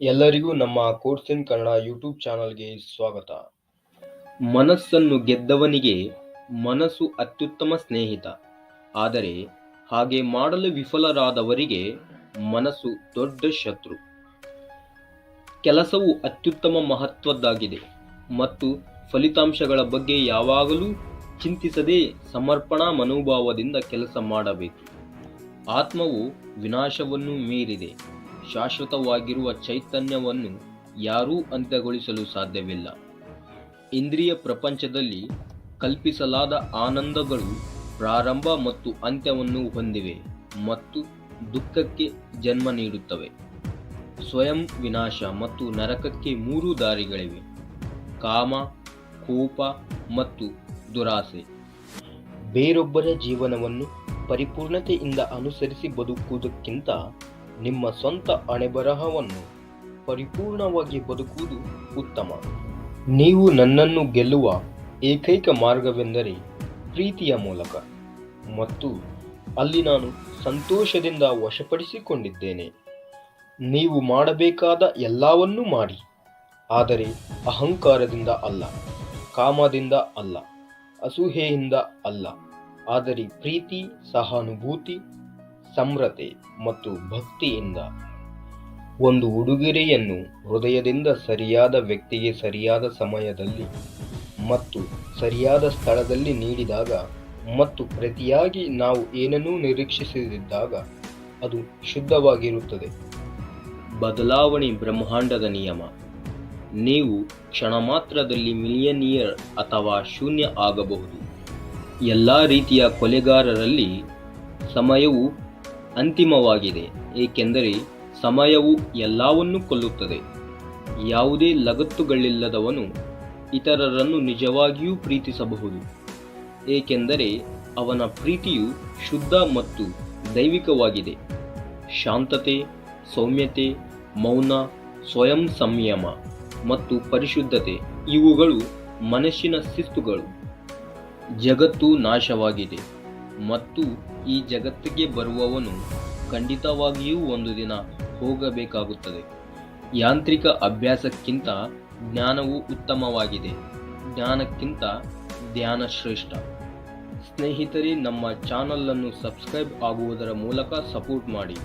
ಎಲ್ಲರಿಗೂ ನಮ್ಮ course in Kannada YouTube ಚಾನಲ್ಗೆ ಸ್ವಾಗತ. ಮನಸ್ಸನ್ನು ಗೆದ್ದವನಿಗೆ ಮನಸ್ಸು ಅತ್ಯುತ್ತಮ ಸ್ನೇಹಿತ. ಆದರೆ ಹಾಗೆ ಮಾಡಲು ವಿಫಲರಾದವರಿಗೆ ಮನಸ್ಸು ದೊಡ್ಡ ಶತ್ರು. ಕೆಲಸವು ಅತ್ಯುತ್ತಮ ಮಹತ್ವದ್ದಾಗಿದೆ ಮತ್ತು ಫಲಿತಾಂಶಗಳ ಬಗ್ಗೆ ಯಾವಾಗಲೂ ಚಿಂತಿಸದೆ ಸಮರ್ಪಣಾ ಮನೋಭಾವದಿಂದ ಕೆಲಸ ಮಾಡಬೇಕು. ಆತ್ಮವು ವಿನಾಶವನ್ನು ಮೀರಿದೆ. ಶಾಶ್ವತವಾಗಿರುವ ಚೈತನ್ಯವನ್ನು ಯಾರೂ ಅಂತ್ಯಗೊಳಿಸಲು ಸಾಧ್ಯವಿಲ್ಲ. ಇಂದ್ರಿಯ ಪ್ರಪಂಚದಲ್ಲಿ ಕಲ್ಪಿಸಲಾದ ಆನಂದಗಳು ಪ್ರಾರಂಭ ಮತ್ತು ಅಂತ್ಯವನ್ನು ಹೊಂದಿವೆ ಮತ್ತು ದುಃಖಕ್ಕೆ ಜನ್ಮ ನೀಡುತ್ತವೆ. ಸ್ವಯಂ ವಿನಾಶ ಮತ್ತು ನರಕಕ್ಕೆ ಮೂರು ದಾರಿಗಳಿವೆ. ಕಾಮ, ಕೋಪ ಮತ್ತು ದುರಾಸೆ. ಬೇರೊಬ್ಬರ ಜೀವನವನ್ನು ಪರಿಪೂರ್ಣತೆಯಿಂದ ಅನುಸರಿಸಿ ಬದುಕುವುದಕ್ಕಿಂತ ನಿಮ್ಮ ಸ್ವಂತ ಅಣೆಬರಹವನ್ನು ಪರಿಪೂರ್ಣವಾಗಿ ಬದುಕುವುದು ಉತ್ತಮ. ನೀವು ನನ್ನನ್ನು ಗೆಲ್ಲುವ ಏಕೈಕ ಮಾರ್ಗವೆಂದರೆ ಪ್ರೀತಿಯ ಮೂಲಕ. ಮತ್ತು ಅಲ್ಲಿ ನಾನು ಸಂತೋಷದಿಂದ ವಶಪಡಿಸಿಕೊಂಡಿದ್ದೇನೆ. ನೀವು ಮಾಡಬೇಕಾದ ಎಲ್ಲವನ್ನೂ ಮಾಡಿ. ಆದರೆ ಅಹಂಕಾರದಿಂದ ಅಲ್ಲ, ಕಾಮದಿಂದ ಅಲ್ಲ ಅಸೂಹೆಯಿಂದ ಅಲ್ಲ. ಆದರೆ ಪ್ರೀತಿ, ಸಹಾನುಭೂತಿ ಸಮ್ರತೆ ಮತ್ತು ಭಕ್ತಿಯಿಂದ ಒಂದು ಉಡುಗೊರೆಯನ್ನು ಹೃದಯದಿಂದ ಸರಿಯಾದ ವ್ಯಕ್ತಿಗೆ ಸರಿಯಾದ ಸಮಯದಲ್ಲಿ ಮತ್ತು ಸರಿಯಾದ ಸ್ಥಳದಲ್ಲಿ ನೀಡಿದಾಗ ಮತ್ತು ಪ್ರತಿಯಾಗಿ ನಾವು ಏನನ್ನೂ ನಿರೀಕ್ಷಿಸದಿದ್ದಾಗ ಅದು ಶುದ್ಧವಾಗಿರುತ್ತದೆ. ಬದಲಾವಣೆ ಬ್ರಹ್ಮಾಂಡದ ನಿಯಮ. ನೀವು ಕ್ಷಣ ಮಾತ್ರದಲ್ಲಿ ಮಿಲಿಯನಿಯರ್ ಅಥವಾ ಶೂನ್ಯ ಆಗಬಹುದು. ಎಲ್ಲ ರೀತಿಯ ಕೊಲೆಗಾರರಲ್ಲಿ ಸಮಯವು ಅಂತಿಮವಾಗಿದೆ, ಏಕೆಂದರೆ ಸಮಯವು ಎಲ್ಲವನ್ನೂ ಕೊಲ್ಲುತ್ತದೆ. ಯಾವುದೇ ಲಗತ್ತುಗಳಿಲ್ಲದವನು ಇತರರನ್ನು ನಿಜವಾಗಿಯೂ ಪ್ರೀತಿಸಬಹುದು, ಏಕೆಂದರೆ ಅವನ ಪ್ರೀತಿಯು ಶುದ್ಧ ಮತ್ತು ದೈವಿಕವಾಗಿದೆ. ಶಾಂತತೆ, ಸೌಮ್ಯತೆ, ಮೌನ, ಸ್ವಯಂ ಸಂಯಮ ಮತ್ತು ಪರಿಶುದ್ಧತೆ ಇವುಗಳು ಮನಸ್ಸಿನ ಶಿಸ್ತುಗಳು. ಜಗತ್ತು ನಾಶವಾಗಿದೆ. ಮತ್ತು ಈ ಜಗತ್ತಿಗೆ ಬರುವವನು ಖಂಡಿತವಾಗಿಯೂ ಒಂದು ದಿನ ಹೋಗಬೇಕಾಗುತ್ತದೆ. ಯಾಂತ್ರಿಕ ಅಭ್ಯಾಸಕ್ಕಿಂತ ಜ್ಞಾನವು ಉತ್ತಮವಾಗಿದೆ. ಜ್ಞಾನಕ್ಕಿಂತ ಧ್ಯಾನ ಶ್ರೇಷ್ಠ. ಸ್ನೇಹಿತರೇ, ನಮ್ಮ ಚಾನಲನ್ನು ಸಬ್ಸ್ಕ್ರೈಬ್ ಆಗುವುದರ ಮೂಲಕ ಸಪೋರ್ಟ್ ಮಾಡಿ.